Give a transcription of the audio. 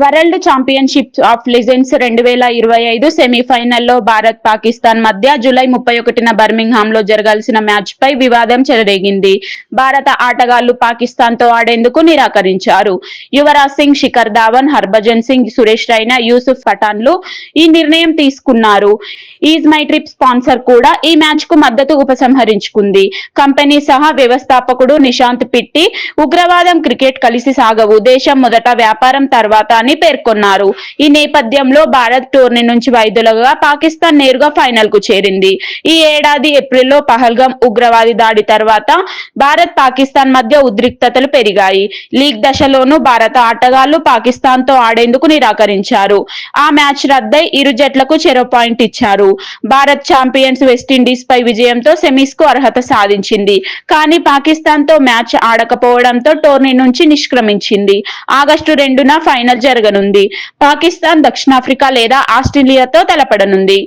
World championship of legends రెండు వేల ఇరవై ఐదు సెమీఫైనల్లో భారత్ పాకిస్తాన్ మధ్య జూలై ముప్పై ఒకటిన బర్మింగ్హామ్లో జరగాల్సిన మ్యాచ్ పై వివాదం చెలరేగింది. భారత ఆటగాళ్ళు పాకిస్తాన్తో ఆడేందుకు నిరాకరించారు. యువరాజ్ సింగ్ శిఖర్ ధావన్ హర్భజన్ సింగ్ సురేష్ రైనా యూసుఫ్ పఠాన్లు ఈ నిర్ణయం తీసుకున్నారు. ఈజ్ మై ట్రిప్ స్పాన్సర్ కూడా ఈ మ్యాచ్కు మద్దతు ఉపసంహరించుకుంది. కంపెనీ సహా వ్యవస్థాపకుడు నిశాంత్ పిట్టి ఉగ్రవాదం క్రికెట్ కలిసి సాగవు. దేశం మొదట వ్యాపారం తర్వాత అని పేర్కొన్నారు. ఈ నేపథ్యంలో భారత్ టోర్నీ నుంచి వైద్యులుగా పాకిస్తాన్ నేరుగా ఫైనల్కు చేరింది. ఈ ఏడాది ఏప్రిల్లో పహల్గాం ఉగ్రవాది దాడి తర్వాత భారత్ పాకిస్తాన్ మధ్య ఉద్రిక్తతలు పెరిగాయి. లీగ్ దశలోనూ భారత ఆటగాళ్ళు పాకిస్తాన్తో ఆడేందుకు నిరాకరించారు. ఆ మ్యాచ్ రద్దై ఇరు జట్లకు చెరో పాయింట్ ఇచ్చారు. భారత్ ఛాంపియన్స్ వెస్టిండీస్ పై విజయంతో సెమీస్కు అర్హత సాధించింది. కానీ పాకిస్తాన్తో మ్యాచ్ ఆడకపోవడంతో టోర్నీ నుంచి నిష్క్రమించింది. ఆగస్టు రెండున ఫైనల్ జరగనుంది. పాకిస్తాన్ దక్షిణాఫ్రికా లేదా ఆస్ట్రేలియాతో తలపడనుంది.